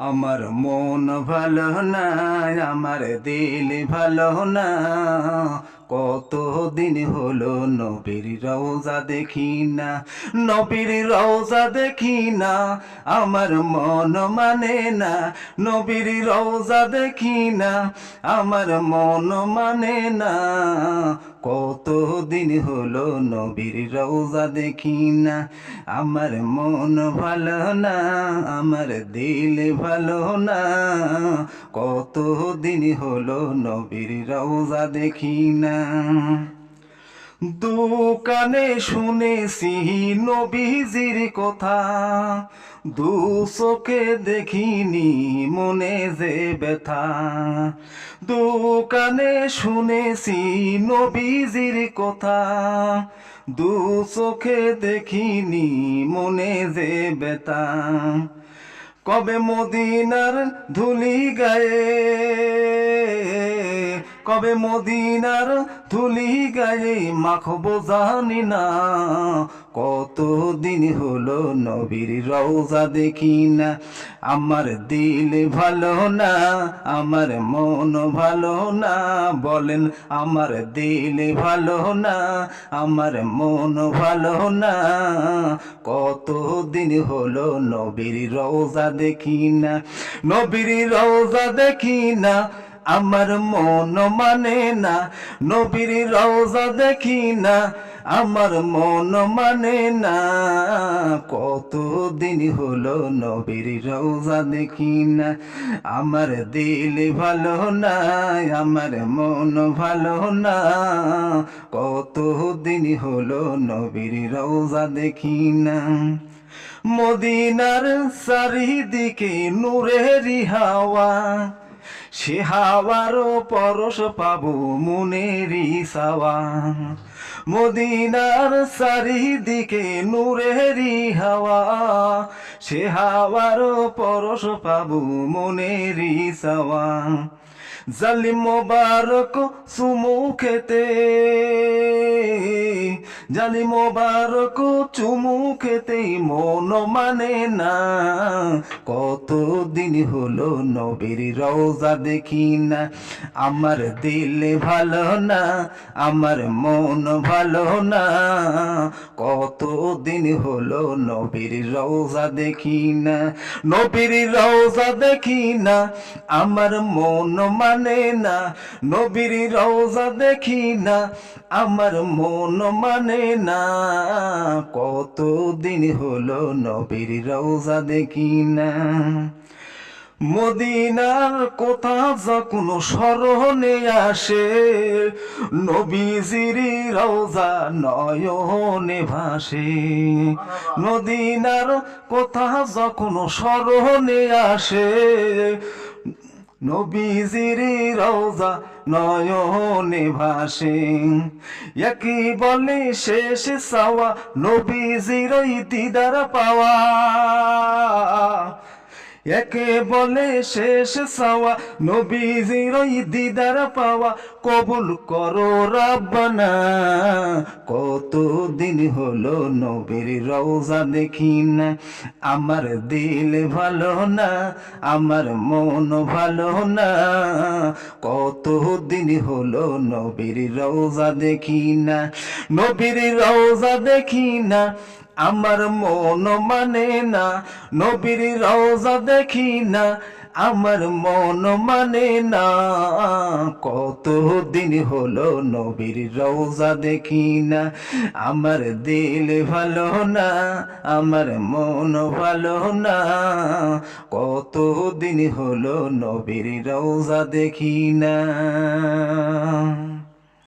আমার মন ভালো না আমার দিল ভালো না। কত দিন হলো নবীর রওজা দেখি না, নবীর রওজা দেখি না, আমার মন মানে না, নবীর রওজা দেখি না, আমার মন মানে না। কত দিন হলো নবীর রওজা দেখি না, আমার মন ভালো না, আমার দিল ভালো না। কত দিন হলো নবীর রওজা দেখি না দোকানে শুনেছি নবীজির কথা। দু চোখে দেখিনি মনে যে ব্যথা। দোকানে শুনেছি নবীজির কথা। দু চোখে দেখিনি মনে যে ব্যথা। কবে মদিনার ধুলি গায়ে কবে মদিনার ধুলি গায়ে মাখবো জানি না। কত দিন হলো নবীর রওজা দেখি না। আমার দিল ভালো না, আমার মন ভালো না। বলেন, আমার দিল ভালো না, আমার মন ভালো না। কত দিন হলো নবীর রওজা দেখি না। নবীর রওজা দেখি না। আমার মন মানে না, নবীর রওজা দেখি না, আমার মন মানে না। কত দিন হলো নবীর রওজা দেখি না, আমার দিল ভালো না, আমার মন ভালো না। কত দিন হলো নবীর রওজা দেখি না। মদিনার চারিদিকে নূরেরই হাওয়া সে হাওয়ারও পরশ পাবো মনেরই সাওয়া মদিনার চারিদিকে নূরেরই হাওয়া। সে হাওয়ারও পরশ পাবো মনেরই সাওয়া জালিম মোবারক চুমু জালি মোবারক চুমু খেতে মন মানে না। কত দিন হলো নবীর রওজা দেখি না। আমার দিল ভালো না, আমার মন ভালো না। কত দিন হলো নবীর রওজা দেখি না। নবীর রওজা দেখি না, আমার মন মানে না। নবীর রওজা দেখি না, আমার মন মানে না কত দিন হলো নবীর রওজা দেখি না। মদিনার কথা যখন স্মরণে আসে, নবীজির রওজা নয়নে ভাসে। মদিনার কথা যখন স্মরণে আসে নবীজির রওজা নয়নে ভাসে। একই বলে শেষ সাওয়া নবীজির দিদার পাওয়া। একে বলে শেষ সাওয়া, নবীজির দিদার পাওয়া। কবুল করো রাব্বানা কত দিন হলো নবীর রওজা দেখি না। আমার দিল ভালো না, আমার মন ভালো না। কত দিন হলো নবীর রওজা দেখি না, নবীর রওজা দেখি না। আমার মন মানে না, নবীর রওজা দেখি না, আমার মন মানে না। কত দিন হলো নবীর রওজা দেখি না, আমার দিল ভালো না, আমার মন ভালো না। কত দিন হলো নবীর রওজা দেখি না।